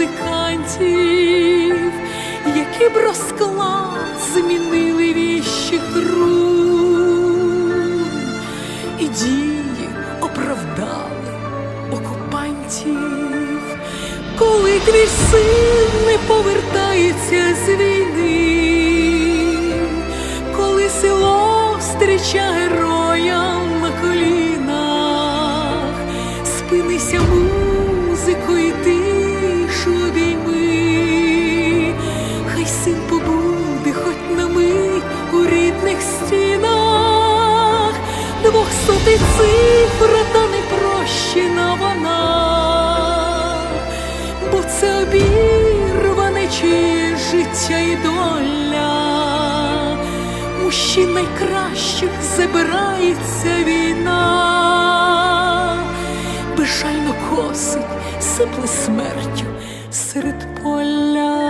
музикантів, які б розклад змінили віщих рун, і дії оправдали окупантів, коли твій син не повертається з війни коли село встріча героя двохсотий цифра та непрощена вона, бо це обірване чиє життя і доля мужчин найкращих забирається війна, безжально косить, сипле смертю серед поля.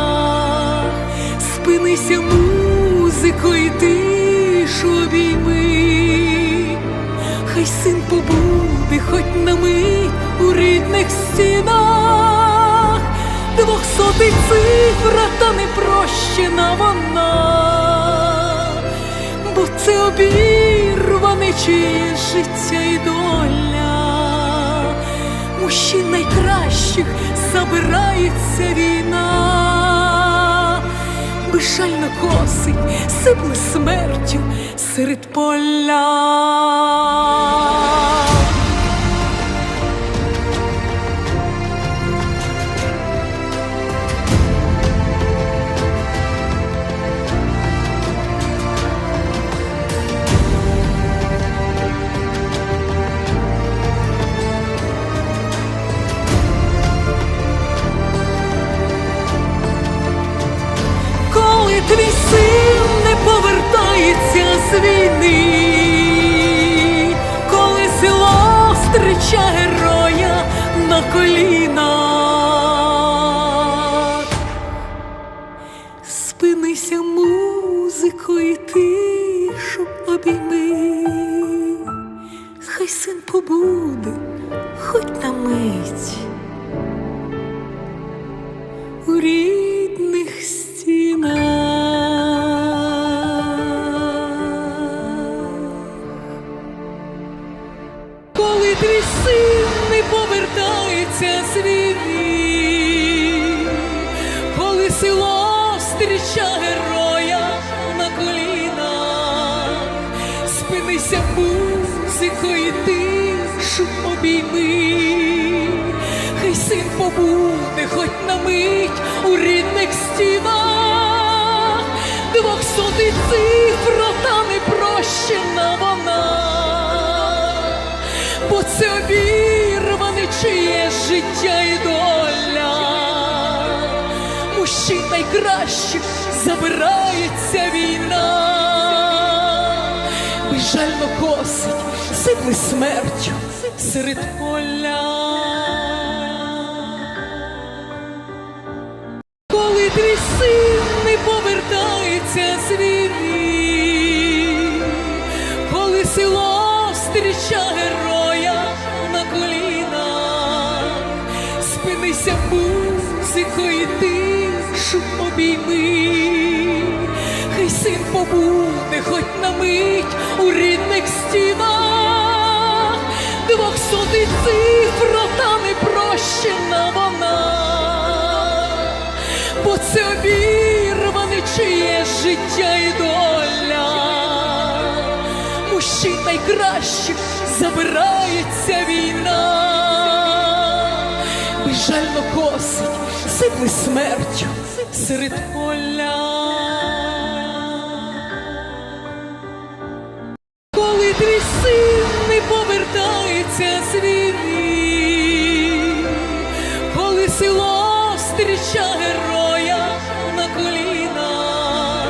спинися музико і тишу обійми, хай син побуде хоч на мить у рідних стінах, двохсотий цифра та непрощена вона, бо це обірване чиє життя і доля. Мужчин найкращих забирається війна, безжально косить, сипле смертю серед поля. Твій син не повертається з війни, коли село зустріча героя на колінах, спинися музико і тишу обійми, хай син побуде, хоч на мить село героя на колінах, спинися музико і тишу обійми, хай син побуде хоч на мить у рідних стінах, двохсотий цифра та непрощена вона, бо це обірване чиє життя і найкращих забирається війна, безжально косить, сипле смертю серед поля. Коли твій син не повертається з війни, коли село зустріча героя на колінах, спинися музикою тишу обійми, хай син побуде хоч на мить у рідних стінах, двохсотий цифра та непрощена вона. Бо це обірване чиє життя і доля. Мужчин найкращих забирається війна, безжально косить, сипле смертю серед поля. Коли твій син не повертається з війни, коли село зустріча героя на колінах,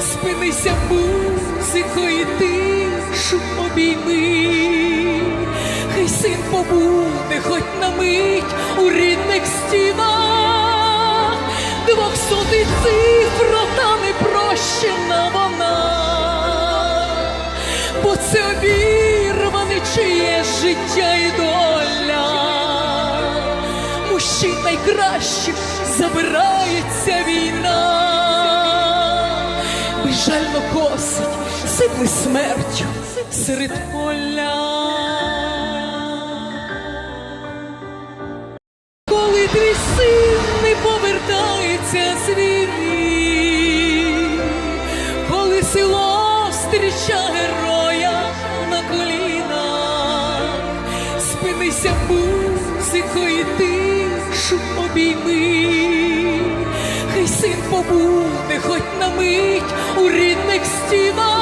спинися музикою тишу обійми, хай син побуде хоч на мить у рідних стінах, двохсотий цифра та непрощена вона бо це обірване чиє життя і доля. Мужчин найкращих забирається війна, безжально косить, сипле смертю серед поля. Музикою тишу обійми, хай син побуде хоч на мить у рідних стінах,